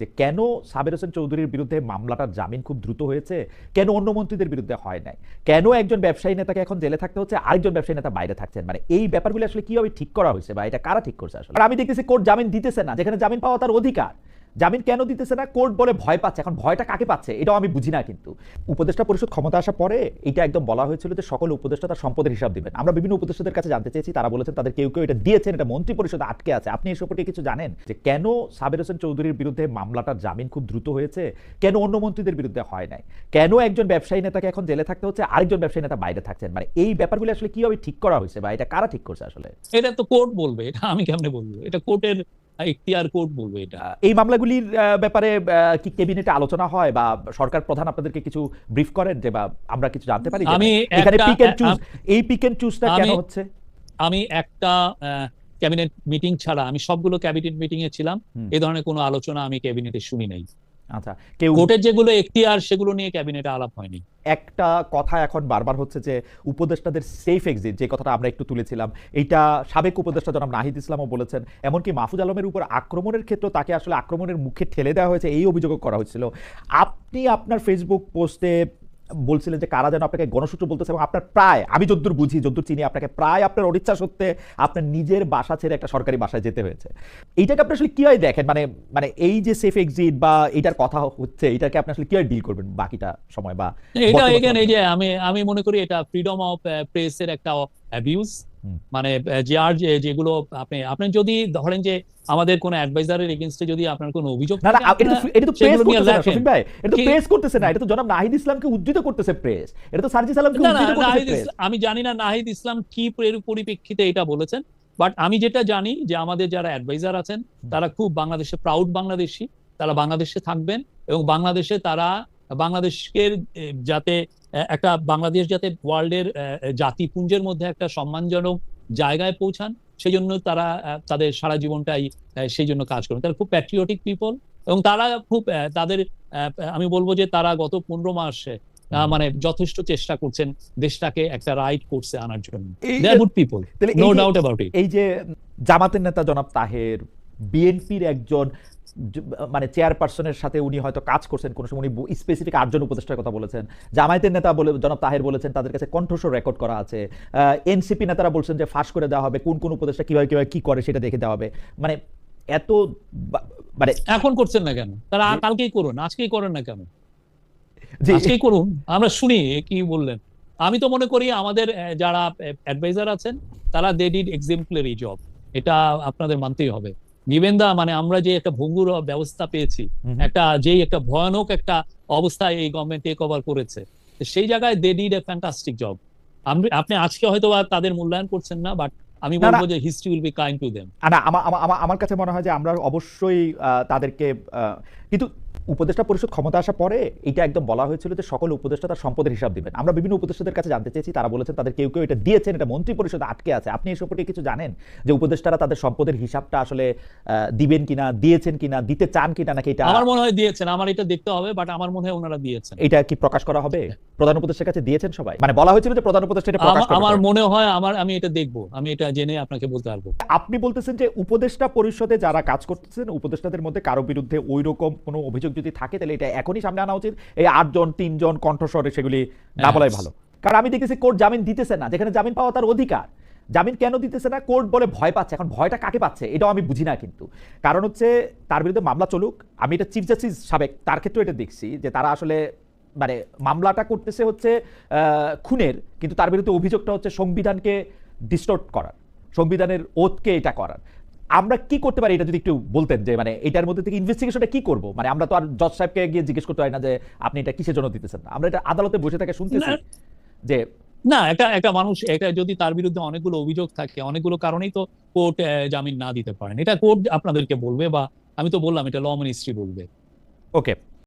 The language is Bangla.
যে কেন সাবের হোসেন চৌধুরীর বিরুদ্ধে মামলাটার জামিন খুব দ্রুত হয়েছে? কেন অন্য মন্ত্রীদের বিরুদ্ধে হয় নাই? কেন একজন ব্যবসায়ী নেতাকে এখন জেলে থাকতে হচ্ছে? আরেকজন ব্যবসায়ী নেতা বাইরে থাকছেন? মানে এই ব্যাপারগুলো আসলে কীভাবে ঠিক করা হয়েছে বা এটা কারা ঠিক করছে আসলে? আমি দেখতেছি কোর্ট জামিন দিতেছে না, যেখানে জামিন পাওয়া তার অধিকার। জামিন কেন দিতেছে না? কোর্ট বলে ভয় পাচ্ছে। এখন ভয়টা কাকে পাচ্ছে? এটাও আমি বুঝি না কিন্তু। উপদেষ্টা পরিষদ ক্ষমতা আসার পরে এটা একদম বলা হয়েছিল যে সকল উপদেষ্টা তার সম্পদের হিসাব দিবেন। আমরা বিভিন্ন উপদেষ্টাদের কাছে জানতে চেয়েছি, তারা বলেছেন তাদের কেউ কেউ এটা দিয়েছেন, এটা মন্ত্রী পরিষদে আটকে আছে। আপনি এই সম্পর্কে কিছু জানেন? যে কেন সাবের হোসেন চৌধুরীর বিরুদ্ধে মামলাটার জামিন খুব দ্রুত হয়েছে? কেন অন্য মন্ত্রীদের বিরুদ্ধে হয় নাই? কেন একজন ব্যবসায়ী নেতাকে এখন জেলে থাকতে হচ্ছে? আরেকজন ব্যবসায়ী নেতা বাইরে থাকছেন? মানে এই ব্যাপারগুলো আসলে কীভাবে ঠিক করা হয়েছে বা এটা কারা ঠিক করছে আসলে? এটা তো কোর্ট বলবে। এটা আমি কেমনে বলব? এটা কোর্টের ইখতিয়ার কোর্ট বলবে এটা। এই মামলাগুলির ব্যাপারে কি ক্যাবিনেটে আলোচনা হয় বা সরকার প্রধান আপনাদেরকে কিছু ব্রিফ করেন যে বা আমরা কিছু জানতে পারি আমি এখানে পিক এন্ড চুজ এই পিক এন্ড চুজটা কেন হচ্ছে? আমি একটা ক্যাবিনেট মিটিং ছাড়া আমি সবগুলো ক্যাবিনেট মিটিং এ ছিলাম। এই ধরনের কোনো আলোচনা আমি ক্যাবিনেটে শুনি নাই। আচ্ছা কেউ কোর্টের যেগুলো এখতিয়ার সেগুলো নিয়ে ক্যাবিনেটে আলাপ হয়নি। একটা কথা এখন বারবার হচ্ছে যে উপদেষ্টাদের সেফ এক্সিট যে কথাটা আমরা একটু তুলেছিলাম এইটা সাবেক উপদেষ্টা জনাব নাহিদ ইসলামও বলেছেন এমনকি মাহফুজ আলমের উপর আক্রমণের ক্ষেত্রে তাকে আসলে আক্রমণের মুখে ঠেলে দেওয়া হয়েছে এই অভিযোগও করা হয়েছিল। আপনি আপনার ফেসবুক পোস্টে বলছিলেন যে কারা যেন আপনাকে গণসূত্র বলতেছে এবং আপনার প্রায় আমি যদ্দূর বুঝি যদ্দূর চিনি আপনাকে প্রায় আপনার অনিচ্ছা সত্ত্বে আপনার নিজের বাসা ছেড়ে একটা সরকারি বাসায় যেতে হয়েছে। এইটাকে আপনি আসলে কীভাবে দেখেন? মানে মানে এই যে সেফ এক্সিট বা এটার কথা হচ্ছে এটাকে আপনি আসলে কীভাবে ডিল করবেন বাকিটা সময় বা এটা এখানে এই যে আমি আমি মনে করি এটা ফ্রিডম অফ প্রেসের একটা অ্যাবিউজ মানে যে আর যেগুলো আপনি আপনি যদি ধরেন যে আমাদের কোনো অ্যাডভাইজারের এগেনস্টে যদি আপনার কোনো অভিযোগ না না এটা তো এটা তো প্রেস করতেছে না শফিক ভাই। এটা তো প্রেস করতেছে না এটা তো জনাব নাহিদ ইসলামকে উদ্ধৃত করতেছে প্রেস এটা তো সার্জি সালামকে উদ্ধৃত করতেছে নাহিদ প্রেস আমি জানি না নাহিদ ইসলাম কি পরি- পরিপ্রেক্ষিতে এটা বলেছেন বাট আমি যেটা জানি যে আমাদের যারা অ্যাডভাইজার আছেন তারা খুব বাংলাদেশে প্রাউড বাংলাদেশি। তারা বাংলাদেশে থাকবেন এবং বাংলাদেশে তারা বাংলাদেশকে যাতে একটা বাংলাদেশ যাতে ওয়ার্ল্ডের জাতিপুঞ্জের মধ্যে একটা সম্মানজনক জায়গায় পৌঁছান সেই জন্য তারা তাদের সারা জীবনটাই সেই জন্য কাজ করেন। তারা খুব প্যাট্রিয়টিক পিপল এবং তারা খুব তাদের আমি বলব যে তারা গত পনেরো মাসে মানে যথেষ্ট চেষ্টা করছেন দেশটাকে একটা রাইট কোর্সে আনার জন্য। এই- they are good people no doubt about it এই যে জামাতের নেতা জনাব তাহের বিএনপির একজন মানে চেয়ারপারসনের সাথে উনি হয়তো কাজ করছেন কোনো সময় উনি স্পেসিফিক আটজন উপদেষ্টার কথা বলেছেন। জামায়াতের নেতা বলে জনাব তাহের বলেছেন তাদের কাছে কণ্ঠস্বর রেকর্ড করা আছে। এনসিপি নেতারা বলছেন যে ফাঁস করে দেওয়া হবে কোন কোন উপদেষ্টা কীভাবে কীভাবে কি করে সেটা দেখে দেওয়া হবে। মানে এত মানে এখন করছেন না কেন? তারা। কালকেই করুন আজকেই করেন না কেন? আজকেই করুন আমরা শুনি কি বললেন। আমি তো মনে করি আমাদের যারা অ্যাডভাইজার আছেন তারা দে ডিড এক্সাম্পলারি জব এটা আপনাদের মানতেই হবে। গিভেন দা মানে আমরা যে একটা ভঙ্গুর ব্যবস্থা পেয়েছি একটা যেই একটা ভয়ানক একটা অবস্থায় এই গভর্নমেন্ট টেক ওভার করেছে সেই জায়গায় they did a fantastic job আপনি আজকে হয়তো তাদের মূল্যায়ন করছেন না বাট আমি। বলব যে history will be kind to them না আমার আমার- কাছে মনে হয় যে আমরা অবশ্যই তাদেরকে কিন্তু উপদেষ্টা পরিষদ ক্ষমতা আসার পরে এটা একদম বলা হয়েছিল যে সকল উপদেষ্টা তার সম্পদের হিসাব দিবেন। আমরা বিভিন্ন উপদেষ্টাদের কাছে জানতে চেয়েছি তারা বলেছেন তাদের কেউ কেউ এটা দিয়েছেন এটা মন্ত্রী পরিষদে আটকে আছে। আপনি এই সম্পর্কে কিছু জানেন যে উপদেষ্টারা তাদের সম্পদের হিসাবটা আসলে দিবেন কিনা দিয়েছেন কিনা দিতে চান কিনা নাকি এটা আমার মনে হয় দিয়েছেন আমার এটা দেখতে হবে বাট আমার মনে হয় ওনারা দিয়েছেন। এটা কি প্রকাশ করা হবে? প্রধান উপদেষ্টার কাছে দিয়েছেন সবাই? মানে বলা হয়েছিল যে প্রধান উপদেষ্টা এটা প্রকাশ করবে। আমার মনে হয় আমার আমি এটা দেখব আমি এটা জেনে আপনাকে বলতে পারব। আপনি বলতেছেন যে উপদেষ্টা পরিষদে যারা কাজ করতেছেন উপদেষ্টাদের মধ্যে কারও বিরুদ্ধে ওই রকম কোনো অভিযোগ যদি থাকে তাহলে এটা এখনই সামনে আনা উচিত। এই আটজন তিনজন কণ্ঠস্বরে সেগুলি না। বলাই ভালো। কারণ আমি দেখতেছি কোর্ট জামিন দিতেছে না। যেখানে জামিন পাওয়া তার অধিকার। জামিন কেন দিতেছে না? কোর্ট বলে ভয় পাচ্ছে। এখন ভয়টা কাকে পাচ্ছে? এটাও আমি বুঝি না কিন্তু। কারণ হচ্ছে তার বিরুদ্ধে মামলা চলুক। আমি এটা চিফ জাস্টিস সাবেক তার ক্ষেত্রেও এটা দেখছি যে তারা আসলে মানে মামলাটা করতেছে হচ্ছে আহ, খুনের। কিন্তু তার বিরুদ্ধে অভিযোগটা হচ্ছে সংবিধানকে ডিস্টোর্ট করার। সংবিধানের ওতকে এটা করার। আমরা কি করতে পারি এটা যদি একটু বলতেন যে মানে এটার মধ্যে থেকে ইনভেস্টিগেশনটা কি করব? মানে আমরা তো আর জজ সাহেবকে গিয়ে জিজ্ঞেস করতে হয় না যে আপনি এটা কিসের জন্য দিতেছেন? আমরা এটা আদালতে বসে থাকে শুনতেছি যে না একটা একটা মানুষ এটা যদি তার বিরুদ্ধে অনেকগুলো অভিযোগ থাকে অনেকগুলো কারণেই তো কোর্ট জামিন না দিতে পারেন। এটা কোর্ট আপনাদেরকে বলবে বা আমি তো বললাম এটা ল মিনিস্ট্রি বলবে। ওকে